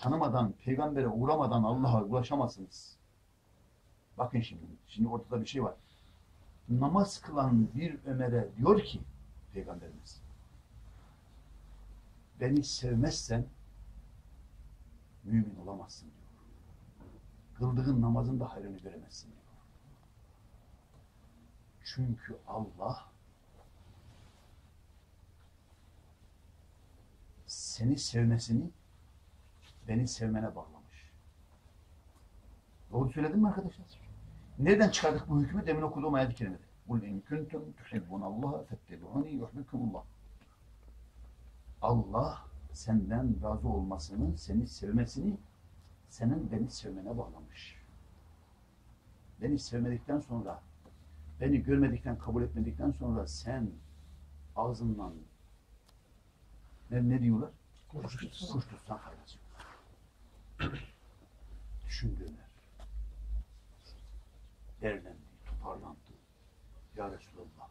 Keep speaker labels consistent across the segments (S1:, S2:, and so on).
S1: tanımadan, peygambere uğramadan Allah'a ulaşamazsınız. Bakın şimdi, şimdi ortada bir şey var. Namaz kılan bir Ömer'e diyor ki Peygamberimiz, beni sevmezsen mümin olamazsın diyor. Kıldığın namazın da hayrını göremezsin diyor. Çünkü Allah seni sevmesini beni sevmene bağlamış. Doğru söyledim mi arkadaşlar? Nereden çıkardık bu hükmü? Demin okuduğum ayet-i kerimede. Kul in kuntum tuhibbunallaha fettebi'uni yuhibbukumullah. Allah senden razı olmasını, seni sevmesini senin beni sevmene bağlamış. Beni sevmedikten sonra, beni görmedikten, kabul etmedikten sonra sen ağzından ne, ne diyorlar?
S2: Kuş
S1: tutsan faydası yok. Ömer. Derlendi, toparlandı. Ya Resulallah,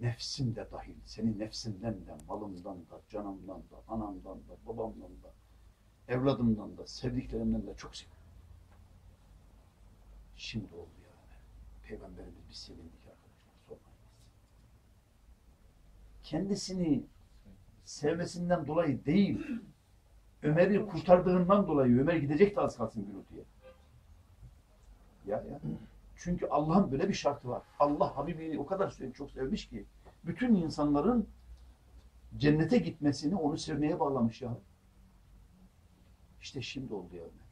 S1: nefsim de dahil, senin nefsinden de, malımdan da, canımdan da, anamdan da, babamdan da, evladımdan da, sevdiklerimden de çok seviyorum. Şimdi oldu ya. Peygamberimiz bir sevindik arkadaşlar, sormayın. Kendisini sevmesinden dolayı değil, Ömer'i kurtardığından dolayı Ömer gidecek de az kalsın gürültüye. Ya ya. Çünkü Allah'ın böyle bir şartı var. Allah Habibini o kadar çok sevmiş ki bütün insanların cennete gitmesini onu sevmeye bağlamış ya. İşte şimdi oldu ya Ömer.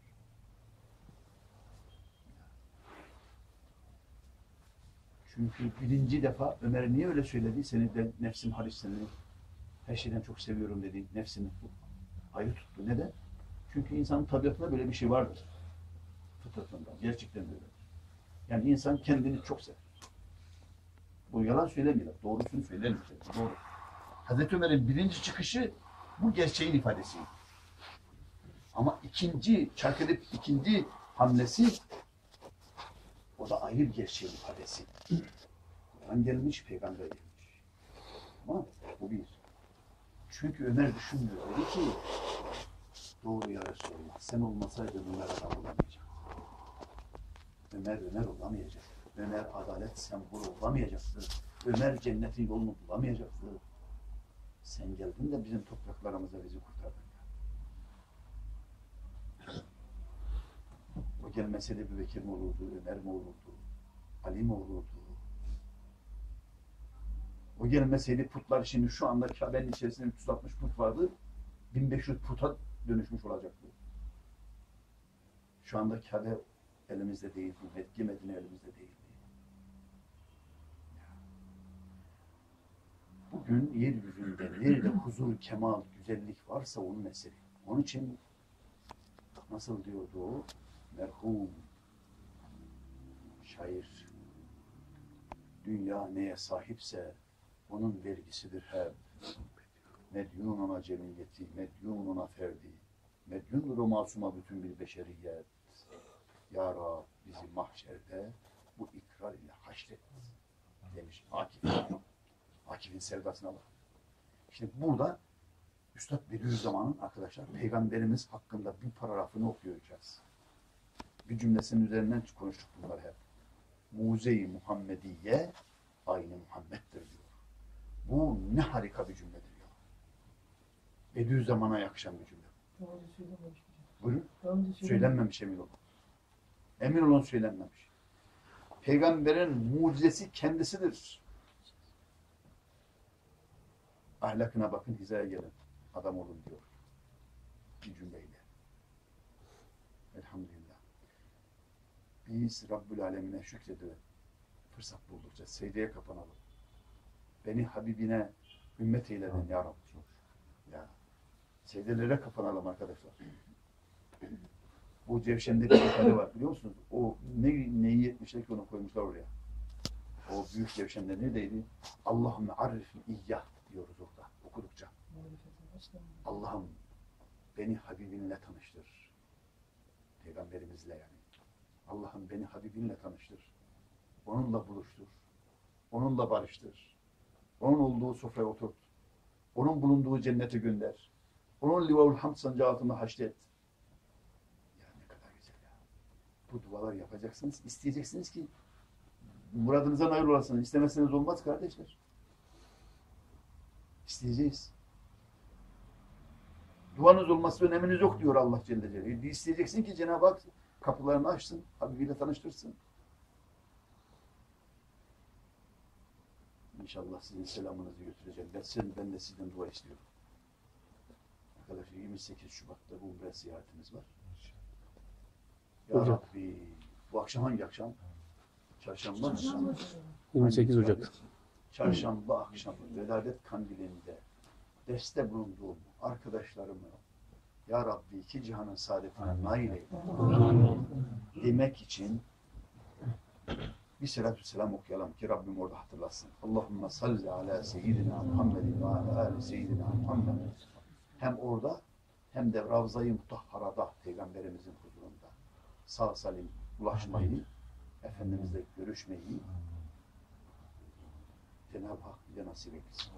S1: Çünkü birinci defa Ömer niye öyle söyledi? Seni de nefsim halis seni her şeyden çok seviyorum dedi. Nefsini ayrı tuttu. Neden? Çünkü insanın tabiatında böyle bir şey vardır. Fıtratında. Gerçekten böyle. Yani insan kendini çok sever. Bu yalan söylemiyor. Doğrusunu söylemiyor. Doğru. Hazreti Ömer'in birinci çıkışı bu gerçeğin ifadesi. Ama ikinci, çark edip ikinci hamlesi o da ayrı bir gerçeğin ifadesi. Kur'an gelmiş, peygamber gelmiş. Tamam Bu bir. Çünkü Ömer düşünmüyor. Dedi ki doğru ya Resulallah sen olmasaydın Ömer adam olamayacak. Ömer Ömer olamayacak. Ömer adalet sembolü olamayacaktı. Ömer cennetin yolunu bulamayacaktı. Sen geldin de bizim topraklarımıza bizi kurtardın. O gelmeseydi Ebu Bekir mi olurdu, Ömer mi olurdu, Ali mi olurdu? O gelmeseydi putlar şimdi şu anda Kabe'nin içerisinde 360 put vardı. 1500 puta dönüşmüş olacaktı. Şu anda Kabe elimizde değil, Mekke Medine elimizde değil. Bugün yeryüzünde nerede huzur, kemal, güzellik varsa onun eseri. Onun için nasıl diyordu o? Merhum şair dünya neye sahipse onun vergisidir hep. Medyun ona cemiyeti, medyun ona ferdi. Medyundur o masuma bütün bir beşeriyet. Ya Rab bizi mahşerde bu ikrar ile haşret demiş Akif. Akif'in sevdasına bak. İşte burada Üstad Bediüzzaman'ın arkadaşlar Peygamberimiz hakkında bir paragrafını okuyacağız. Bir cümlesinin üzerinden konuştuk bunlar hep. Muze-i Muhammediye aynı Muhammed'dir. Bu ne harika bir cümledir ya. Bediüzzaman'a yakışan bir cümle.
S2: Daha önce söylememiş.
S1: Buyurun.
S2: Daha önce söylememiş.
S1: Söylenmemiş emin olun. Emin olun söylenmemiş. Peygamberin mucizesi kendisidir. Ahlakına bakın hizaya gelin. Adam olun diyor. Bir cümleyle. Elhamdülillah. Biz Rabbül Alemine şükredelim. Fırsat buldukça secdeye kapanalım. Beni Habibine ümmet eyledin ya Rabbi. Ya. Secdelere kapanalım arkadaşlar. Bu Cevşen'de bir ifade var biliyor musunuz? O ne, neyi yetmişler ki onu koymuşlar oraya. O büyük Cevşen'de neredeydi? Allahümme arifni iyyah diyoruz orada okudukça. Allah'ım beni Habibinle tanıştır. Peygamberimizle yani. Allah'ım beni Habibinle tanıştır. Onunla buluştur. Onunla barıştır. Onun olduğu sofraya oturt. Onun bulunduğu cennete gönder. Onun livavul hamd sancağı altında haşret. Ya ne kadar güzel ya. Bu dualar yapacaksınız. isteyeceksiniz ki muradınıza nail olasınız. İstemezseniz olmaz kardeşler. İsteyeceğiz. Duanız olması öneminiz yok diyor Allah Celle Celaluhu. İsteyeceksin ki Cenab-ı Hak kapılarını açsın, Habibiyle tanıştırsın. İnşallah sizin selamınızı götüreceğim. Ben, sizin, ben de sizden dua istiyorum. Arkadaşlar 28 Şubat'ta bu umre ziyaretimiz var. Ya
S3: Ocak.
S1: Rabbi, bu akşam hangi akşam? Çarşamba mı?
S3: 28 Ocak.
S1: Çarşamba akşamı veladet kandilinde deste bulunduğum arkadaşlarımı Ya Rabbi iki cihanın saadetine nail eyle. Demek için bir selatü selam okuyalım ki Rabbim orada hatırlasın. Allahümme salli ala seyyidina Muhammedin ve ala ali seyyidina Muhammed. Hem orada hem de Ravza-i Mutahhara'da Peygamberimizin huzurunda sağ salim ulaşmayı, Efendimizle görüşmeyi Cenab-ı Hak bize nasip etsin.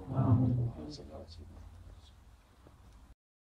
S1: Seyyidina